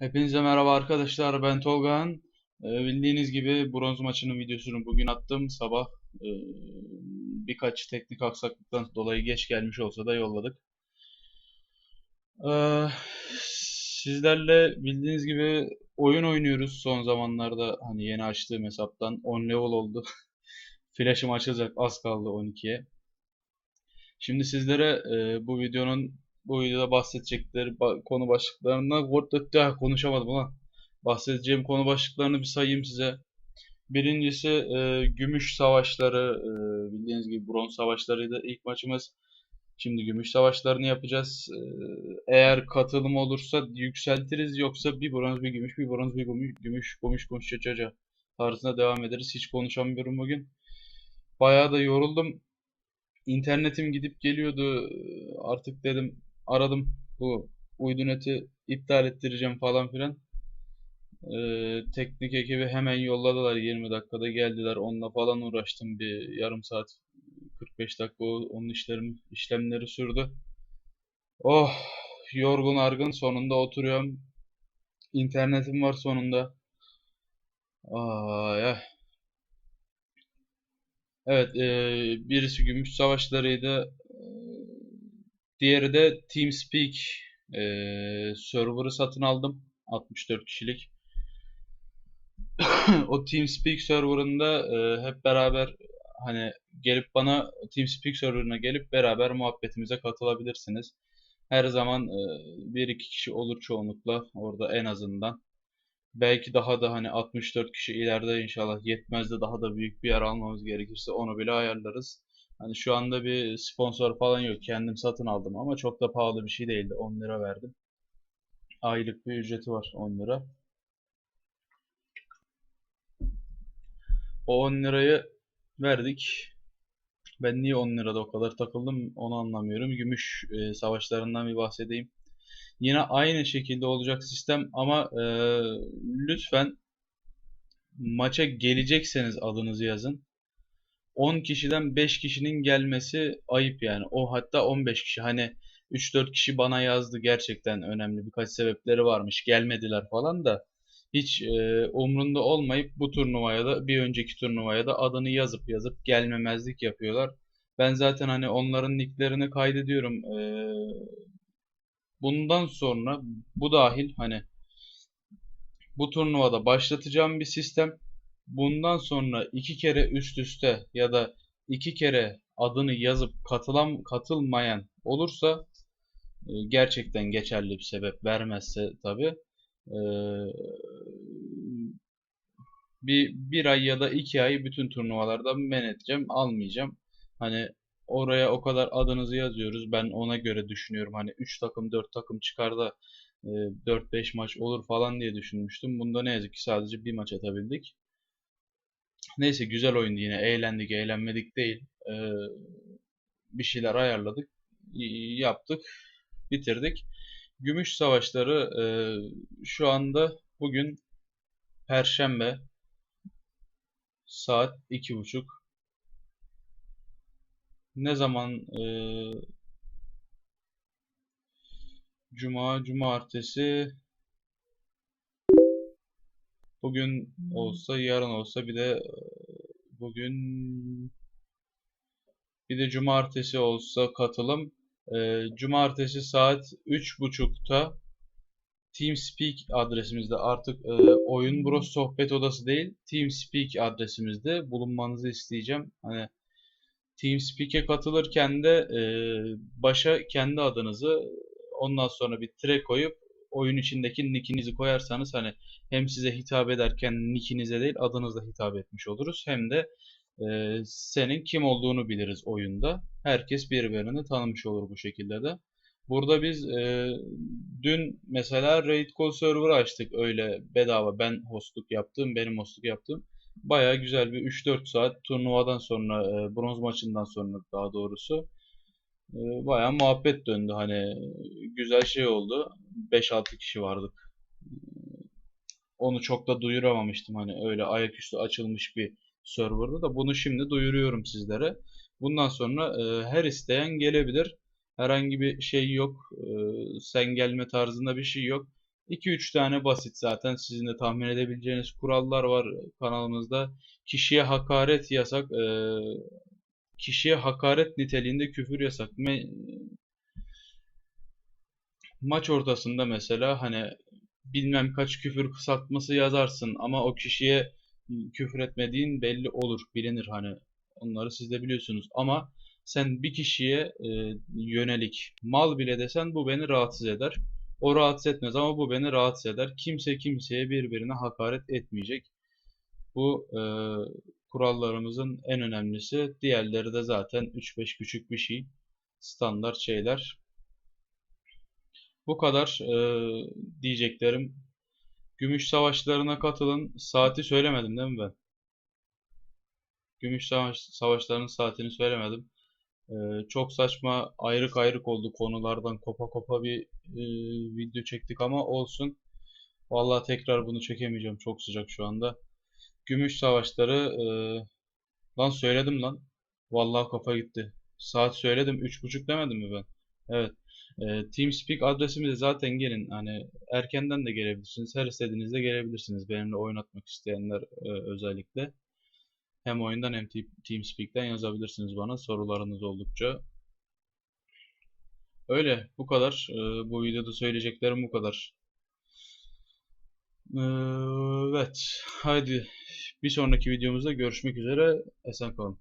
Hepinize merhaba arkadaşlar. Ben Tolgahan. Ee, bildiğiniz gibi bronz maçının videosunu bugün attım. Sabah e, birkaç teknik aksaklıktan dolayı geç gelmiş olsa da yolladık. Ee, sizlerle bildiğiniz gibi oyun oynuyoruz son zamanlarda. Hani yeni açtığım hesaptan 10 level oldu. Flash'ım açılacak az kaldı 12'ye. Şimdi sizlere e, bu videonun bu videoda bahsedecekleri ba- konu başlıklarından Word'da konuşamadım ulan. Bahsedeceğim konu başlıklarını bir sayayım size. Birincisi e, gümüş savaşları. E, bildiğiniz gibi bronz savaşlarıydı ilk maçımız. Şimdi gümüş savaşlarını yapacağız. E, eğer katılım olursa yükseltiriz. Yoksa bir bronz bir gümüş, bir bronz bir gümüş, gümüş, gümüş, çaça tarzına devam ederiz. Hiç konuşamıyorum bugün. Bayağı da yoruldum. İnternetim gidip geliyordu. Artık dedim aradım bu uydu neti iptal ettireceğim falan filan. Ee, teknik ekibi hemen yolladılar 20 dakikada geldiler. Onunla falan uğraştım bir yarım saat 45 dakika onun işlerim işlemleri sürdü. Oh yorgun argın sonunda oturuyorum. İnternetim var sonunda. Ay, ay. Evet, e, birisi Gümüş Savaşları'ydı. Diğeri de TeamSpeak e, server'ı satın aldım. 64 kişilik. O TeamSpeak server'ında e, hep beraber hani gelip bana TeamSpeak server'ına gelip beraber muhabbetimize katılabilirsiniz. Her zaman e, bir iki kişi olur çoğunlukla orada en azından. Belki daha da hani 64 kişi ileride inşallah yetmez de daha da büyük bir yer almamız gerekirse onu bile ayarlarız. Hani şu anda bir sponsor falan yok. Kendim satın aldım ama çok da pahalı bir şey değildi. 10 lira verdim. Aylık bir ücreti var 10 lira. O 10 lirayı verdik. Ben niye 10 lirada o kadar takıldım onu anlamıyorum. Gümüş e, savaşlarından bir bahsedeyim. Yine aynı şekilde olacak sistem ama e, lütfen maça gelecekseniz adınızı yazın. 10 kişiden 5 kişinin gelmesi ayıp yani. O hatta 15 kişi. Hani 3-4 kişi bana yazdı gerçekten önemli birkaç sebepleri varmış. Gelmediler falan da hiç e, umrunda olmayıp bu turnuvaya da bir önceki turnuvaya da adını yazıp yazıp gelmemezlik yapıyorlar. Ben zaten hani onların nicklerini kaydediyorum. E, bundan sonra bu dahil hani bu turnuvada başlatacağım bir sistem. Bundan sonra iki kere üst üste ya da iki kere adını yazıp katılan katılmayan olursa e, gerçekten geçerli bir sebep vermezse tabii e, bir, bir ay ya da iki ay bütün turnuvalarda men edeceğim, almayacağım. Hani oraya o kadar adınızı yazıyoruz. Ben ona göre düşünüyorum. Hani 3 takım 4 takım çıkar da e, 4-5 maç olur falan diye düşünmüştüm. Bunda ne yazık ki sadece bir maç atabildik. Neyse güzel oyundu yine. Eğlendik, eğlenmedik değil. E, bir şeyler ayarladık, yaptık, bitirdik. Gümüş Savaşları e, şu anda bugün Perşembe saat iki buçuk. Ne zaman e, Cuma, Cumartesi bugün olsa yarın olsa bir de e, bugün bir de Cumartesi olsa katılım. E, Cumartesi saat üç buçukta TeamSpeak adresimizde artık e, Oyun Bros sohbet odası değil TeamSpeak adresimizde bulunmanızı isteyeceğim. Hani TeamSpeak'e katılırken de e, başa kendi adınızı ondan sonra bir tire koyup oyun içindeki nickinizi koyarsanız hani hem size hitap ederken nickinize değil adınızla hitap etmiş oluruz hem de e, senin kim olduğunu biliriz oyunda. Herkes birbirini tanımış olur bu şekilde de. Burada biz e, dün mesela Raid Call server açtık öyle bedava ben hostluk yaptım benim hostluk yaptım. Baya güzel bir 3-4 saat turnuvadan sonra e, bronz maçından sonra daha doğrusu baya muhabbet döndü hani güzel şey oldu. 5-6 kişi vardık. Onu çok da duyuramamıştım hani öyle ayaküstü açılmış bir serverda da bunu şimdi duyuruyorum sizlere. Bundan sonra e, her isteyen gelebilir. Herhangi bir şey yok. E, sen gelme tarzında bir şey yok. 2-3 tane basit zaten sizin de tahmin edebileceğiniz kurallar var kanalımızda. Kişiye hakaret yasak. Kişiye hakaret niteliğinde küfür yasak. Me- maç ortasında mesela hani bilmem kaç küfür kısaltması yazarsın ama o kişiye küfür etmediğin belli olur, bilinir hani. Onları siz de biliyorsunuz ama sen bir kişiye e, yönelik mal bile desen bu beni rahatsız eder. O rahatsız etmez ama bu beni rahatsız eder. Kimse kimseye birbirine hakaret etmeyecek. Bu e, kurallarımızın en önemlisi. Diğerleri de zaten 3-5 küçük bir şey. Standart şeyler. Bu kadar e, diyeceklerim. Gümüş savaşlarına katılın. Saati söylemedim değil mi ben? Gümüş savaş, savaşlarının saatini söylemedim. E, çok saçma ayrık ayrık oldu konulardan kopa kopa bir e, video çektik ama olsun. Vallahi tekrar bunu çekemeyeceğim. Çok sıcak şu anda. Gümüş savaşları e, lan söyledim lan. Vallahi kafa gitti. Saat söyledim. Üç buçuk demedim mi ben? Evet. E, TeamSpeak adresimize zaten gelin. Hani erkenden de gelebilirsiniz. Her istediğinizde gelebilirsiniz. Benimle oynatmak isteyenler e, özellikle. Hem oyundan hem Te- TeamSpeak'ten yazabilirsiniz bana sorularınız oldukça. Öyle. Bu kadar. E, bu videoda söyleyeceklerim bu kadar. Evet. Haydi bir sonraki videomuzda görüşmek üzere. Esen kalın.